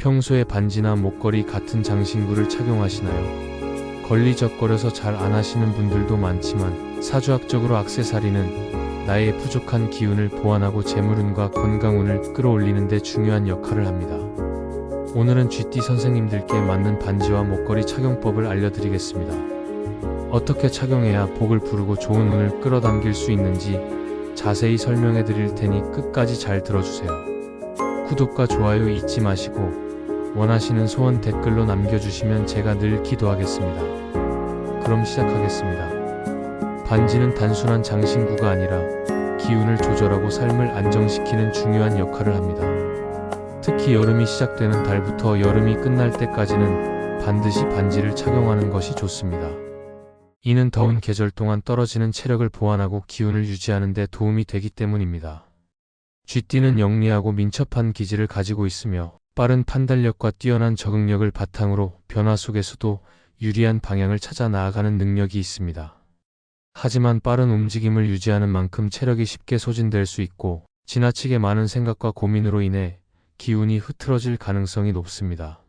평소에 반지나 목걸이 같은 장신구를 착용하시나요? 걸리적거려서 잘 안 하시는 분들도 많지만 사주학적으로 악세사리는 나의 부족한 기운을 보완하고 재물운과 건강운을 끌어올리는 데 중요한 역할을 합니다. 오늘은 GT 선생님들께 맞는 반지와 목걸이 착용법을 알려드리겠습니다. 어떻게 착용해야 복을 부르고 좋은 운을 끌어당길 수 있는지 자세히 설명해 드릴 테니 끝까지 잘 들어주세요. 구독과 좋아요 잊지 마시고 원하시는 소원 댓글로 남겨주시면 제가 늘 기도하겠습니다. 그럼 시작하겠습니다. 반지는 단순한 장신구가 아니라 기운을 조절하고 삶을 안정시키는 중요한 역할을 합니다. 특히 여름이 시작되는 달부터 여름이 끝날 때까지는 반드시 반지를 착용하는 것이 좋습니다. 이는 더운 계절 동안 떨어지는 체력을 보완하고 기운을 유지하는 데 도움이 되기 때문입니다. 쥐띠는 영리하고 민첩한 기질을 가지고 있으며 빠른 판단력과 뛰어난 적응력을 바탕으로 변화 속에서도 유리한 방향을 찾아 나아가는 능력이 있습니다. 하지만 빠른 움직임을 유지하는 만큼 체력이 쉽게 소진될 수 있고 지나치게 많은 생각과 고민으로 인해 기운이 흐트러질 가능성이 높습니다.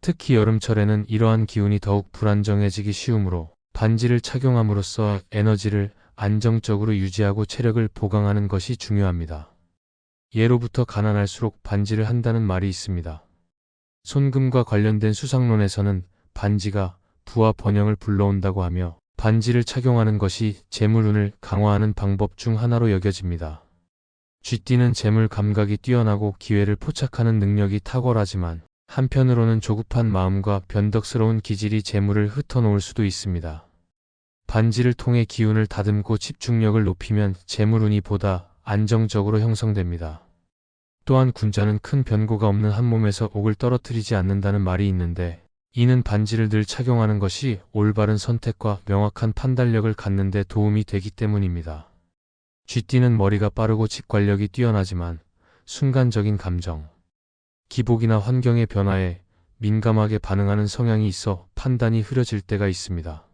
특히 여름철에는 이러한 기운이 더욱 불안정해지기 쉬우므로 반지를 착용함으로써 에너지를 안정적으로 유지하고 체력을 보강하는 것이 중요합니다. 예로부터 가난할수록 반지를 한다는 말이 있습니다. 손금과 관련된 수상론에서는 반지가 부와 번영을 불러온다고 하며 반지를 착용하는 것이 재물운을 강화하는 방법 중 하나로 여겨집니다. 쥐띠는 재물 감각이 뛰어나고 기회를 포착하는 능력이 탁월하지만 한편으로는 조급한 마음과 변덕스러운 기질이 재물을 흩어놓을 수도 있습니다. 반지를 통해 기운을 다듬고 집중력을 높이면 재물운이 보다 안정적으로 형성됩니다. 또한 군자는 큰 변고가 없는 한 몸에서 옥을 떨어뜨리지 않는다는 말이 있는데 이는 반지를 늘 착용하는 것이 올바른 선택과 명확한 판단력을 갖는 데 도움이 되기 때문입니다. 쥐띠는 머리가 빠르고 직관력이 뛰어나지만 순간적인 감정, 기복이나 환경의 변화에 민감하게 반응하는 성향이 있어 판단이 흐려질 때가 있습니다.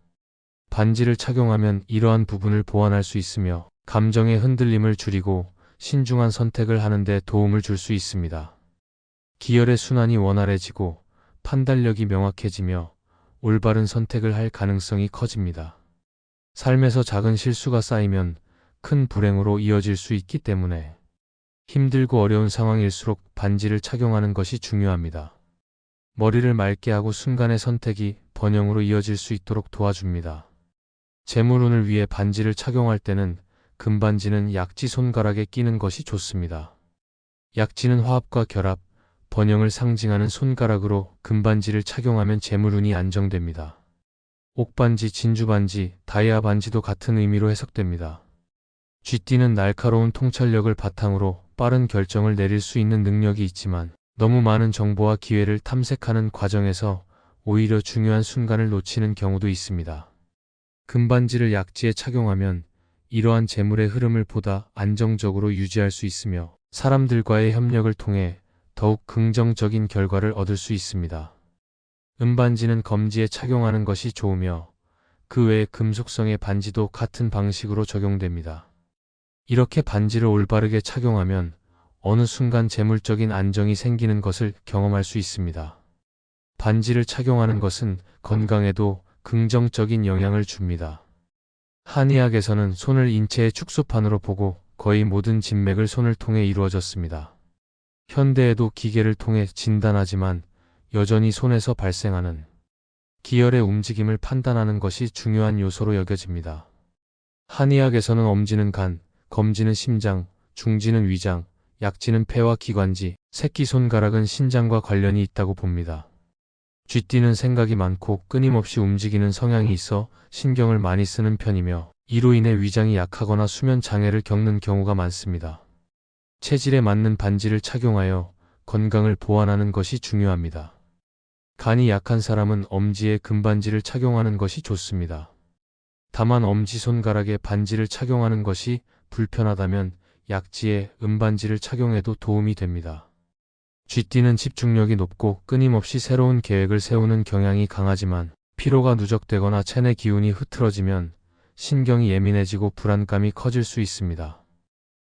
반지를 착용하면 이러한 부분을 보완할 수 있으며 감정의 흔들림을 줄이고 신중한 선택을 하는데 도움을 줄 수 있습니다. 기혈의 순환이 원활해지고 판단력이 명확해지며 올바른 선택을 할 가능성이 커집니다. 삶에서 작은 실수가 쌓이면 큰 불행으로 이어질 수 있기 때문에 힘들고 어려운 상황일수록 반지를 착용하는 것이 중요합니다. 머리를 맑게 하고 순간의 선택이 번영으로 이어질 수 있도록 도와줍니다. 재물운을 위해 반지를 착용할 때는 금반지는 약지 손가락에 끼는 것이 좋습니다. 약지는 화합과 결합, 번영을 상징하는 손가락으로 금반지를 착용하면 재물운이 안정됩니다. 옥반지, 진주반지, 다이아 반지도 같은 의미로 해석됩니다. 쥐띠는 날카로운 통찰력을 바탕으로 빠른 결정을 내릴 수 있는 능력이 있지만 너무 많은 정보와 기회를 탐색하는 과정에서 오히려 중요한 순간을 놓치는 경우도 있습니다. 금반지를 약지에 착용하면 이러한 재물의 흐름을 보다 안정적으로 유지할 수 있으며 사람들과의 협력을 통해 더욱 긍정적인 결과를 얻을 수 있습니다. 은반지는 검지에 착용하는 것이 좋으며 그 외에 금속성의 반지도 같은 방식으로 적용됩니다. 이렇게 반지를 올바르게 착용하면 어느 순간 재물적인 안정이 생기는 것을 경험할 수 있습니다. 반지를 착용하는 것은 건강에도 긍정적인 영향을 줍니다. 한의학에서는 손을 인체의 축소판으로 보고 거의 모든 진맥을 손을 통해 이루어졌습니다. 현대에도 기계를 통해 진단하지만 여전히 손에서 발생하는 기혈의 움직임을 판단하는 것이 중요한 요소로 여겨집니다. 한의학에서는 엄지는 간, 검지는 심장, 중지는 위장, 약지는 폐와 기관지, 새끼손가락은 신장과 관련이 있다고 봅니다. 쥐띠는 생각이 많고 끊임없이 움직이는 성향이 있어 신경을 많이 쓰는 편이며 이로 인해 위장이 약하거나 수면 장애를 겪는 경우가 많습니다. 체질에 맞는 반지를 착용하여 건강을 보완하는 것이 중요합니다. 간이 약한 사람은 엄지에 금반지를 착용하는 것이 좋습니다. 다만 엄지손가락에 반지를 착용하는 것이 불편하다면 약지에 은반지를 착용해도 도움이 됩니다. 쥐띠는 집중력이 높고 끊임없이 새로운 계획을 세우는 경향이 강하지만 피로가 누적되거나 체내 기운이 흐트러지면 신경이 예민해지고 불안감이 커질 수 있습니다.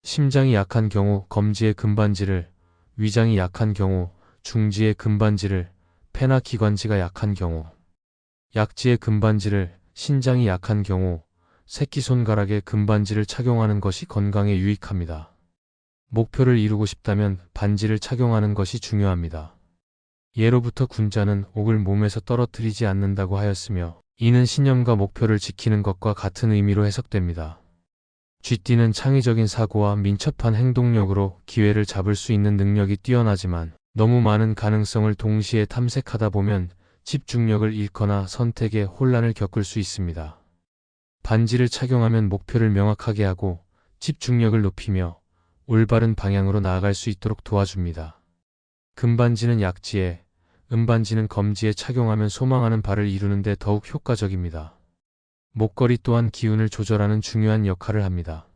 심장이 약한 경우 검지에 금반지를, 위장이 약한 경우 중지의 금반지를 폐나 기관지가 약한 경우, 약지의 금반지를 신장이 약한 경우 새끼손가락에 금반지를 착용하는 것이 건강에 유익합니다. 목표를 이루고 싶다면 반지를 착용하는 것이 중요합니다. 예로부터 군자는 옥을 몸에서 떨어뜨리지 않는다고 하였으며 이는 신념과 목표를 지키는 것과 같은 의미로 해석됩니다. 쥐띠는 창의적인 사고와 민첩한 행동력으로 기회를 잡을 수 있는 능력이 뛰어나지만 너무 많은 가능성을 동시에 탐색하다 보면 집중력을 잃거나 선택에 혼란을 겪을 수 있습니다. 반지를 착용하면 목표를 명확하게 하고 집중력을 높이며 올바른 방향으로 나아갈 수 있도록 도와줍니다. 금반지는 약지에, 은반지는 검지에 착용하면 소망하는 바를 이루는데 더욱 효과적입니다. 목걸이 또한 기운을 조절하는 중요한 역할을 합니다.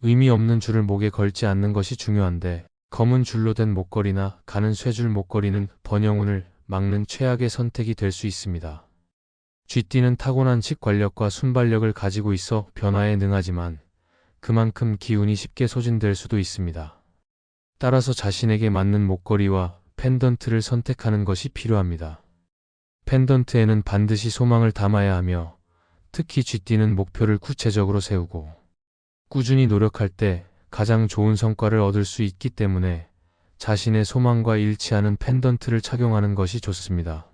의미 없는 줄을 목에 걸지 않는 것이 중요한데 검은 줄로 된 목걸이나 가는 쇠줄 목걸이는 번영운을 막는 최악의 선택이 될 수 있습니다. 쥐띠는 타고난 직관력과 순발력을 가지고 있어 변화에 능하지만 그만큼 기운이 쉽게 소진될 수도 있습니다. 따라서 자신에게 맞는 목걸이와 펜던트를 선택하는 것이 필요합니다. 펜던트에는 반드시 소망을 담아야 하며 특히 쥐띠는 목표를 구체적으로 세우고 꾸준히 노력할 때 가장 좋은 성과를 얻을 수 있기 때문에 자신의 소망과 일치하는 펜던트를 착용하는 것이 좋습니다.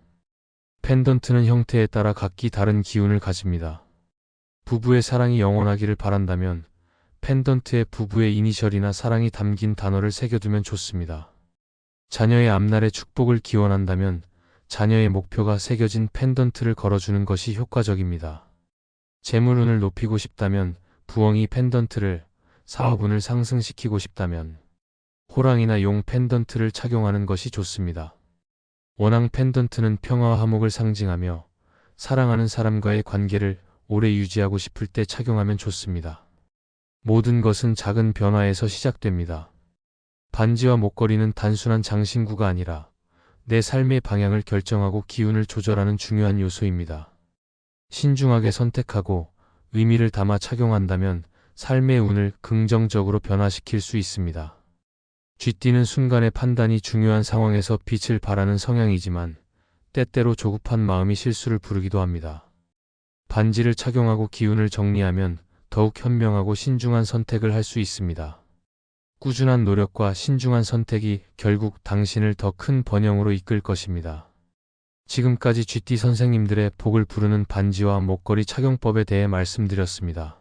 펜던트는 형태에 따라 각기 다른 기운을 가집니다. 부부의 사랑이 영원하기를 바란다면 펜던트에 부부의 이니셜이나 사랑이 담긴 단어를 새겨두면 좋습니다. 자녀의 앞날의 축복을 기원한다면 자녀의 목표가 새겨진 펜던트를 걸어주는 것이 효과적입니다. 재물운을 높이고 싶다면 부엉이 펜던트를, 사업운을 상승시키고 싶다면 호랑이나 용 펜던트를 착용하는 것이 좋습니다. 원앙 펜던트는 평화와 화목을 상징하며 사랑하는 사람과의 관계를 오래 유지하고 싶을 때 착용하면 좋습니다. 모든 것은 작은 변화에서 시작됩니다. 반지와 목걸이는 단순한 장신구가 아니라 내 삶의 방향을 결정하고 기운을 조절하는 중요한 요소입니다. 신중하게 선택하고 의미를 담아 착용한다면 삶의 운을 긍정적으로 변화시킬 수 있습니다. 쥐띠는 순간의 판단이 중요한 상황에서 빛을 발하는 성향이지만 때때로 조급한 마음이 실수를 부르기도 합니다. 반지를 착용하고 기운을 정리하면 더욱 현명하고 신중한 선택을 할 수 있습니다. 꾸준한 노력과 신중한 선택이 결국 당신을 더 큰 번영으로 이끌 것입니다. 지금까지 쥐띠 선생님들의 복을 부르는 반지와 목걸이 착용법에 대해 말씀드렸습니다.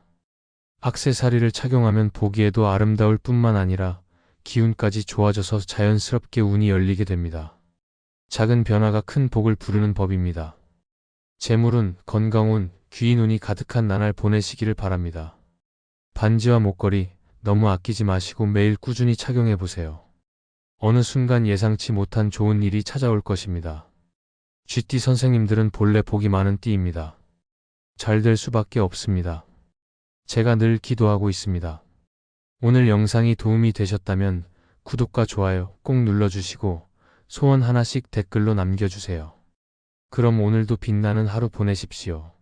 악세사리를 착용하면 보기에도 아름다울 뿐만 아니라 기운까지 좋아져서 자연스럽게 운이 열리게 됩니다. 작은 변화가 큰 복을 부르는 법입니다. 재물은 건강운, 귀인 운이 가득한 나날 보내시기를 바랍니다. 반지와 목걸이 너무 아끼지 마시고 매일 꾸준히 착용해 보세요. 어느 순간 예상치 못한 좋은 일이 찾아올 것입니다. 쥐띠 선생님들은 본래 복이 많은 띠입니다. 잘 될 수밖에 없습니다. 제가 늘 기도하고 있습니다. 오늘 영상이 도움이 되셨다면 구독과 좋아요 꼭 눌러주시고 소원 하나씩 댓글로 남겨주세요. 그럼 오늘도 빛나는 하루 보내십시오.